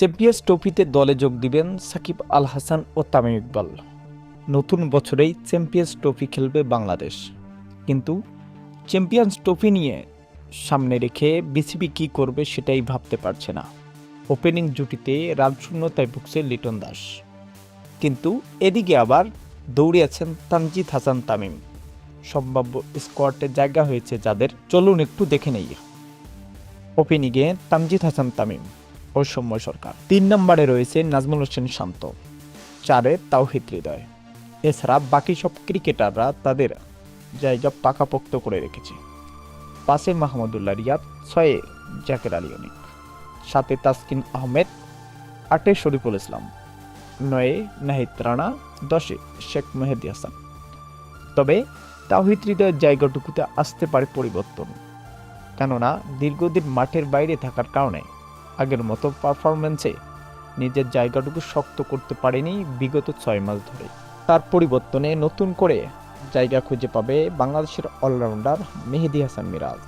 Champions ট্রফিতে দলে যোগ দিবেন সাকিব আল হাসান ও তামিম ইকবাল। নতুন বছরেই চ্যাম্পিয়ন্স ট্রফি খেলবে বাংলাদেশ। কিন্তু চ্যাম্পিয়ন্স ট্রফি নিয়ে সামনে রেখে বিসিবি কী করবে সেটাই ভাবতে পারছে না। ওপেনিং জুটিতে রান শূন্যতায় ভুগছে লিটন দাস। কিন্তু এদিকে আবার দৌড়ে আছেন তানজিদ হাসান তামিম। সম্ভাব্য স্কোয়াডে জায়গা হয়েছে যাদের। চলুন একটু দেখে নেই। ওপেনিংয়ে তানজিদ হাসান তামিম। ও সৌম্য সরকার। তিন নম্বরে রয়েছে নাজমুল হোসেন শান্ত। চারে তাওহিদ হৃদয়। এছাড়া বাকি সব ক্রিকেটাররা তাদের জায়গা পাকাপোক্ত করে রেখেছে। পাশে মাহমুদুল্লাহ রিয়াদ, ছয়ে জাকের আলী অনিক। সাতে তাসকিন আহমেদ, আটে শরীফুল ইসলাম। নয়ে নাহিদ রানা, দশে শেখ মেহেদি হাসান। তবে তাওহিদ হৃদয়ের জায়গাটুকুতে আসতে পারে পরিবর্তন। কেননা দীর্ঘদিন মাঠের বাইরে থাকার কারণে আগের মতো পারফরমেন্সে নিজের জায়গাটুকু শক্ত করতে পারেনি বিগত ছয় মাস ধরে। তার পরিবর্তনে নতুন করে জায়গা খুঁজে পাবে বাংলাদেশের অলরাউন্ডার মেহেদি হাসান মিরাজ।